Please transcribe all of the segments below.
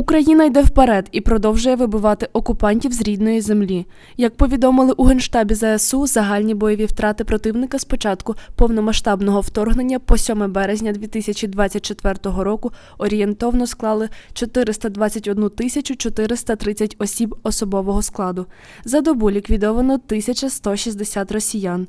Україна йде вперед і продовжує вибивати окупантів з рідної землі. Як повідомили у генштабі ЗСУ, загальні бойові втрати противника з початку повномасштабного вторгнення по 7 березня 2024 року орієнтовно склали 421 тисячу 430 осіб особового складу. За добу ліквідовано 1160 росіян.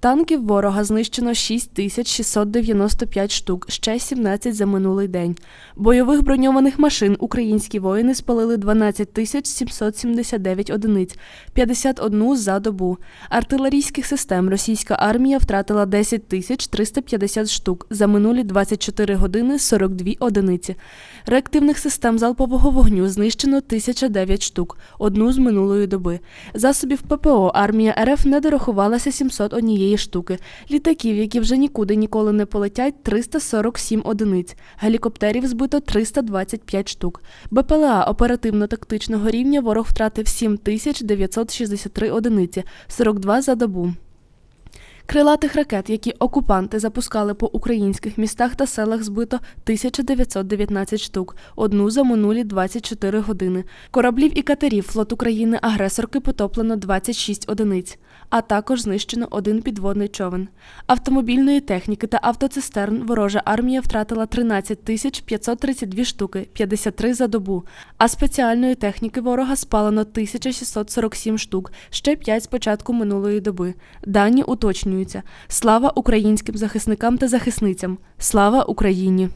Танків ворога знищено 6695 штук, ще 17 за минулий день. Бойових броньованих машин українські воїни спалили 12 тисяч 779 одиниць, 51 за добу. Артилерійських систем російська армія втратила 10 тисяч 350 штук, за минулі 24 години 42 одиниці. Реактивних систем залпового вогню знищено 1009 штук, одну з минулої доби. Засобів ППО армія РФ не дорахувалася 701 штуки. Літаків, які вже нікуди ніколи не полетять, 347 одиниць. Гелікоптерів збито 325 штук. БПЛА оперативно-тактичного рівня ворог втратив 7963 одиниці, 42 за добу. Крилатих ракет, які окупанти запускали по українських містах та селах, збито 1919 штук, одну за минулі 24 години. Кораблів і катерів флот України агресорки потоплено 26 одиниць, а також знищено один підводний човен. Автомобільної техніки та автоцистерн ворожа армія втратила 13 тисяч 532 штуки, 53 за добу, а спеціальної техніки ворога спалено 1647 штук, ще 5 з початку минулої доби. Дані уточнюються. Слава українським захисникам та захисницям! Слава Україні!